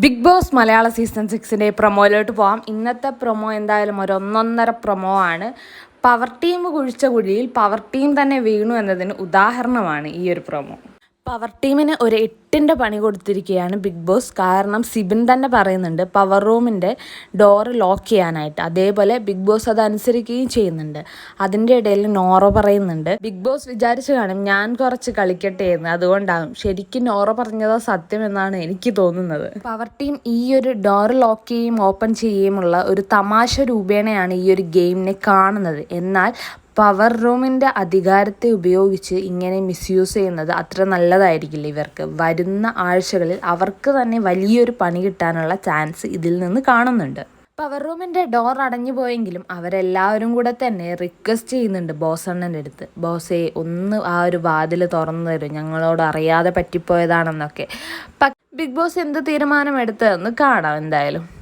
Big boss മലയാള season സിക്സിന്റെ പ്രൊമോയിലോട്ട് പോകാം ഇന്നത്തെ പ്രൊമോ എന്തായാലും ഒരു ഒന്നൊന്നര പ്രൊമോ ആണ്. പവർ ടീം കുഴിച്ച കുഴിയിൽ പവർ ടീം തന്നെ വീണു എന്നതിന് ഉദാഹരണമാണ് ഈ ഒരു പ്രൊമോ പവർ ടീമിന് ഒരു എട്ടിന്റെ പണി കൊടുത്തിരിക്കുകയാണ് ബിഗ് ബോസ്. കാരണം സിബിൻ തന്നെ പറയുന്നുണ്ട് പവർ റൂമിന്റെ ഡോറ് ലോക്ക് ചെയ്യാനായിട്ട്. അതേപോലെ ബിഗ് ബോസ് അത് അനുസരിക്കുകയും ചെയ്യുന്നുണ്ട്. അതിന്റെ ഇടയിൽ നോറ പറയുന്നുണ്ട് ബിഗ് ബോസ് വിചാരിച്ചു കാണും ഞാൻ കുറച്ച് കളിക്കട്ടെ എന്ന്. അതുകൊണ്ടാകും ശരിക്കും നോറ പറഞ്ഞതോ സത്യം എന്നാണ് എനിക്ക് തോന്നുന്നത്. പവർ ടീം ഈ ഒരു ഡോർ ലോക്ക് ചെയ്യുകയും ഓപ്പൺ ചെയ്യുകയുമുള്ള ഒരു തമാശ രൂപേണയാണ് ഈ ഒരു ഗെയിമിനെ കാണുന്നത്. എന്നാൽ പവർ റൂമിന്റെ അധികാരത്തെ ഉപയോഗിച്ച് ഇങ്ങനെ മിസ്യൂസ് ചെയ്യുന്നത് അത്ര നല്ലതായിരിക്കില്ല ഇവർക്ക്. വരുന്ന ആഴ്ചകളിൽ അവർക്ക് തന്നെ വലിയൊരു പണി കിട്ടാനുള്ള ചാൻസ് ഇതിൽ നിന്ന് കാണുന്നുണ്ട്. പവർ റൂമിന്റെ ഡോർ അടഞ്ഞു പോയെങ്കിലും അവരെല്ലാവരും കൂടെ തന്നെ റിക്വസ്റ്റ് ചെയ്യുന്നുണ്ട് ബോസണ്ണന്റെ അടുത്ത്. ബോസേ ഒന്ന് ആ ഒരു വാതിൽ തുറന്നു തരും. ഞങ്ങളോട് അറിയാതെ പറ്റിപ്പോയതാണെന്നൊക്കെ. ബിഗ് ബോസ് എന്ത് തീരുമാനം എടുത്തതെന്ന് കാണാം എന്തായാലും.